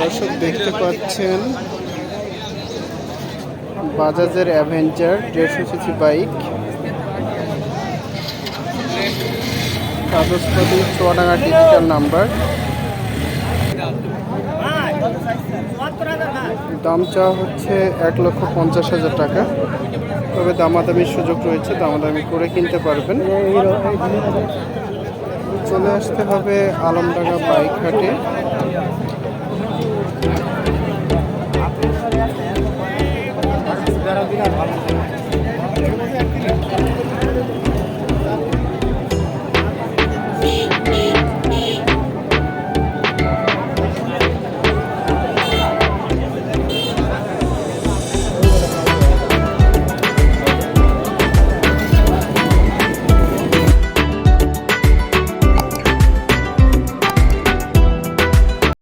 দর্শক দেখতে পাচ্ছেন, বাজাজের অ্যাভেঞ্জার, দেড়শো সিসি বাইক। কাগজপত্র, চুয়াডাঙ্গা ডিজিটাল নাম্বার দাম চাওয়া হচ্ছে এক লক্ষ পঞ্চাশ হাজার টাকা। তবে দামাদামির সুযোগ রয়েছে, দামাদামি করে কিনতে পারবেন। চলে আসতে হবে আলমডাঙ্গা বাইক হাটে ভালো